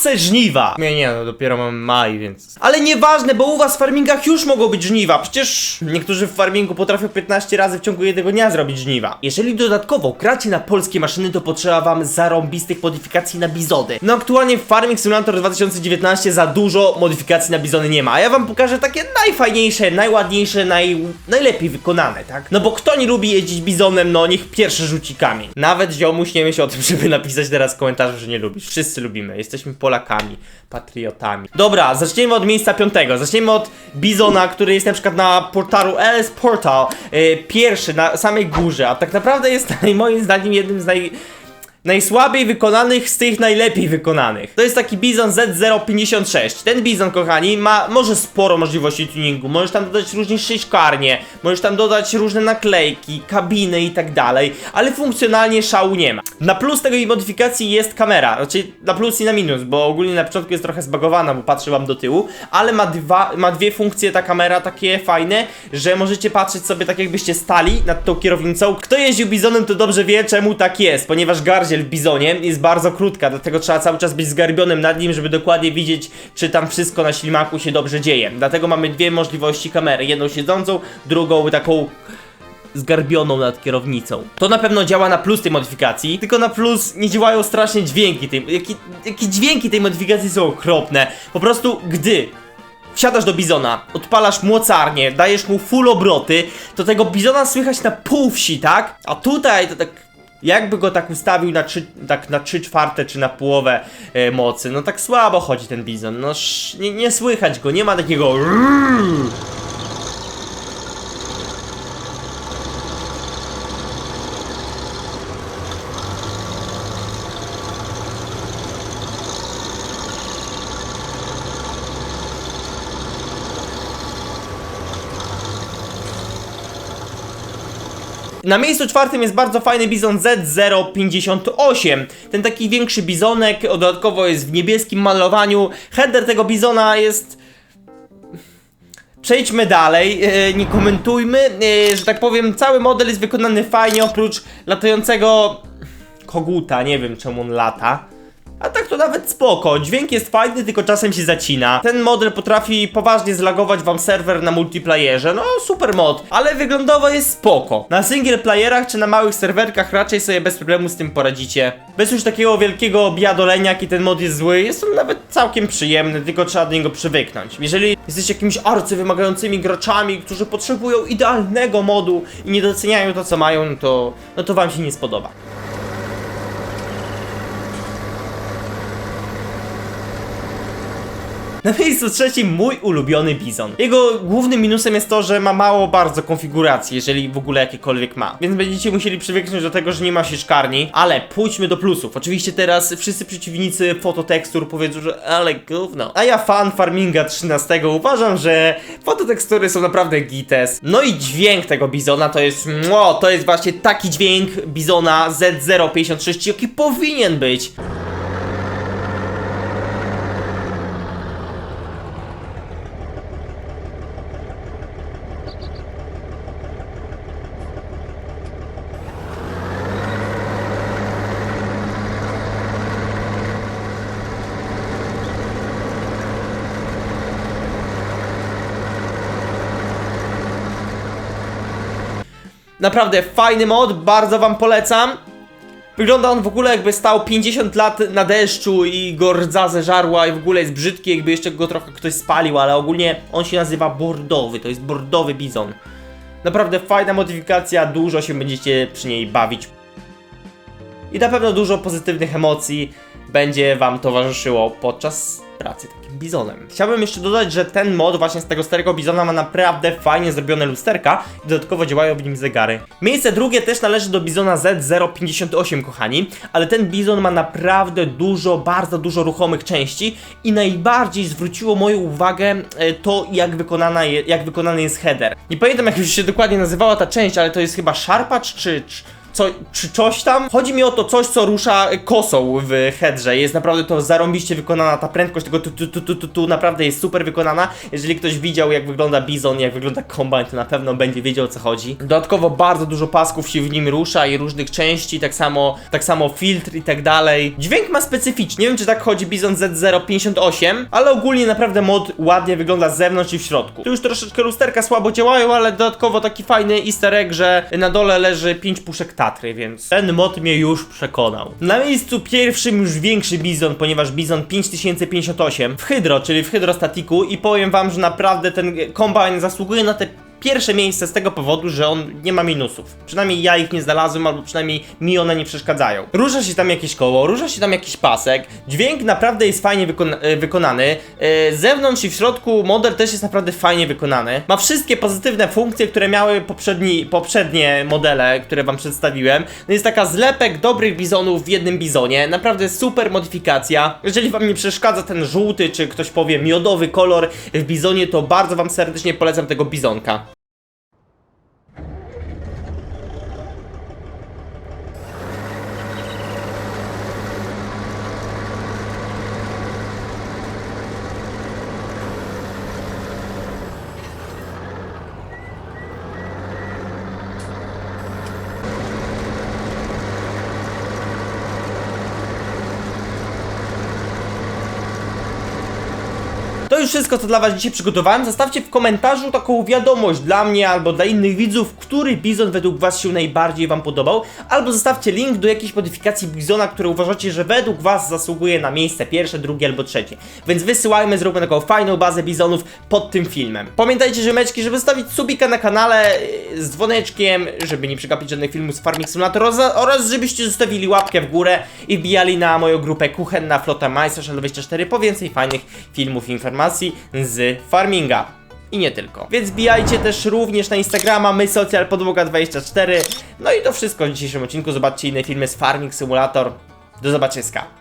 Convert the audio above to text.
wkrótce żniwa. Nie, nie, no dopiero mam maj, więc... Ale nieważne, bo u was w farmingach już mogą być żniwa. Przecież niektórzy w farmingu potrafią 15 razy w ciągu jednego dnia zrobić żniwa. Jeżeli dodatkowo gracie na polskie maszyny, to potrzeba wam zarąbistych modyfikacji na bizony. No aktualnie w Farming Simulator 2019 za dużo modyfikacji na bizony nie ma, a ja wam pokażę takie najfajniejsze, najładniejsze, naj... najlepiej wykonane, tak? No bo kto nie lubi jeździć bizonem, no niech pierwszy rzuci kamień. Nawet ziomuś nie myśl o tym, żeby napisać teraz w komentarzu, że nie lubisz. Wszyscy lubimy, jesteśmy Polakami, patriotami. Dobra, zaczniemy od miejsca piątego. Zaczniemy od bizona, który jest na przykład na portalu LS Portal, yy, pierwszy na samej górze, a tak naprawdę jest moim zdaniem jednym z naj najsłabiej wykonanych z tych najlepiej wykonanych. To jest taki Bizon Z056. Ten Bizon, kochani, ma może sporo możliwości tuningu. Możesz tam dodać różne sześćkarnie, możesz tam dodać różne naklejki, kabiny i tak dalej, ale funkcjonalnie szału nie ma. Na plus tej modyfikacji jest kamera, znaczy na plus i na minus, bo ogólnie na początku jest trochę zbagowana, bo patrzy wam do tyłu, ale ma, dwa, ma dwie funkcje ta kamera takie fajne, że możecie patrzeć sobie tak jakbyście stali nad tą kierownicą. Kto jeździł Bizonem to dobrze wie czemu tak jest, ponieważ w Bizonie jest bardzo krótka, dlatego trzeba cały czas być zgarbionym nad nim, żeby dokładnie widzieć, czy tam wszystko na ślimaku się dobrze dzieje. Dlatego mamy dwie możliwości kamery, jedną siedzącą, drugą taką zgarbioną nad kierownicą. To na pewno działa na plus tej modyfikacji, tylko na plus nie działają strasznie dźwięki tej, jakie, jakie dźwięki tej modyfikacji są okropne. Po prostu gdy wsiadasz do bizona, odpalasz mocarnię, dajesz mu full obroty, to tego bizona słychać na pół wsi, tak? A tutaj to tak jakby go tak ustawił na 3, tak na 3 czwarte czy na połowę e, mocy, no tak słabo chodzi ten bizon, no nie, nie słychać go, nie ma takiego Na miejscu czwartym jest bardzo fajny bizon Z058. Ten taki większy bizonek, dodatkowo jest w niebieskim malowaniu. Header tego bizona jest Przejdźmy dalej, e, nie komentujmy, e, że tak powiem, cały model jest wykonany fajnie, oprócz latającego koguta, nie wiem czemu on lata. A tak to nawet spoko, dźwięk jest fajny, tylko czasem się zacina. Ten model potrafi poważnie zlagować wam serwer na multiplayerze, no super mod, ale wyglądowo jest spoko. Na single playerach czy na małych serwerkach raczej sobie bez problemu z tym poradzicie. Bez już takiego wielkiego biadolenia, jaki ten mod jest zły, jest on nawet całkiem przyjemny, tylko trzeba do niego przywyknąć. Jeżeli jesteście jakimiś arcywymagającymi graczami, którzy potrzebują idealnego modu i nie doceniają to co mają, no to, no to wam się nie spodoba. Na miejscu trzecim mój ulubiony Bizon. Jego głównym minusem jest to, że ma mało bardzo konfiguracji, jeżeli w ogóle jakiekolwiek ma. Więc będziecie musieli przywyknąć do tego, że nie ma sieczkarni, ale pójdźmy do plusów. Oczywiście teraz wszyscy przeciwnicy fototekstur powiedzą, że ale gówno. A ja fan Farminga 13 uważam, że fototekstury są naprawdę gites. No i dźwięk tego Bizona to jest, mło, to jest właśnie taki dźwięk Bizona Z056, jaki powinien być. Naprawdę fajny mod, bardzo wam polecam. Wygląda on w ogóle jakby stał 50 lat na deszczu i go rdza zeżarła i w ogóle jest brzydki, jakby jeszcze go trochę ktoś spalił, ale ogólnie on się nazywa bordowy, to jest bordowy bizon. Naprawdę fajna modyfikacja, dużo się będziecie przy niej bawić. I na pewno dużo pozytywnych emocji będzie wam towarzyszyło podczas pracy takim bizonem. Chciałbym jeszcze dodać, że ten mod właśnie z tego starego bizona ma naprawdę fajnie zrobione lusterka i dodatkowo działają w nim zegary. Miejsce drugie też należy do bizona Z058 kochani, ale ten bizon ma naprawdę dużo, bardzo dużo ruchomych części i najbardziej zwróciło moją uwagę e, to jak, wykonana je, jak wykonany jest header. Nie pamiętam jak już się dokładnie nazywała ta część, ale to jest chyba szarpacz czy, czy co, czy coś tam. Chodzi mi o to coś, co rusza kosą w headrze. Jest naprawdę to zarąbiście wykonana, ta prędkość tego tu, tu, tu, tu, tu, tu naprawdę jest super wykonana. Jeżeli ktoś widział, jak wygląda Bizon, jak wygląda Combine, to na pewno będzie wiedział, o co chodzi. Dodatkowo bardzo dużo pasków się w nim rusza i różnych części, tak samo, tak samo filtr i tak dalej. Dźwięk ma specyficzny, nie wiem, czy tak chodzi Bizon Z058, ale ogólnie naprawdę mod ładnie wygląda z zewnątrz i w środku. Tu już troszeczkę lusterka słabo działają, ale dodatkowo taki fajny easter egg, że na dole leży 5 puszek Tatry, więc ten mod mnie już przekonał. Na miejscu pierwszym już większy Bizon, ponieważ Bizon 5058 w Hydro, czyli w Hydrostatiku i powiem wam, że naprawdę ten kombine zasługuje na te pierwsze miejsce z tego powodu, że on nie ma minusów. Przynajmniej ja ich nie znalazłem, albo przynajmniej mi one nie przeszkadzają. Rusza się tam jakieś koło, rusza się tam jakiś pasek, dźwięk naprawdę jest fajnie wykon e, wykonany, e, z zewnątrz i w środku model też jest naprawdę fajnie wykonany. Ma wszystkie pozytywne funkcje, które miały poprzedni, poprzednie modele, które wam przedstawiłem. No jest taka zlepek dobrych bizonów w jednym bizonie, naprawdę super modyfikacja. Jeżeli wam nie przeszkadza ten żółty, czy ktoś powie miodowy kolor w bizonie, to bardzo wam serdecznie polecam tego bizonka. Wszystko, co dla Was dzisiaj przygotowałem. Zostawcie w komentarzu taką wiadomość dla mnie albo dla innych widzów, który bizon według Was się najbardziej Wam podobał, albo zostawcie link do jakiejś modyfikacji bizona, które uważacie, że według Was zasługuje na miejsce pierwsze, drugie albo trzecie. Więc wysyłajmy, zróbmy taką fajną bazę bizonów pod tym filmem. Pamiętajcie, ziomeczki, żeby stawić subika na kanale z dzwoneczkiem, żeby nie przegapić żadnych filmów z Farming Simulator oraz- żebyście zostawili łapkę w górę i wbijali na moją grupę Kuchenna Flota Majsterz 24 po więcej fajnych filmów i z farminga. I nie tylko. Więc bijajcie też również na Instagrama mysocjalpodłoga24. No i to wszystko w dzisiejszym odcinku. Zobaczcie inne filmy z Farming Simulator. Do zobaczyska.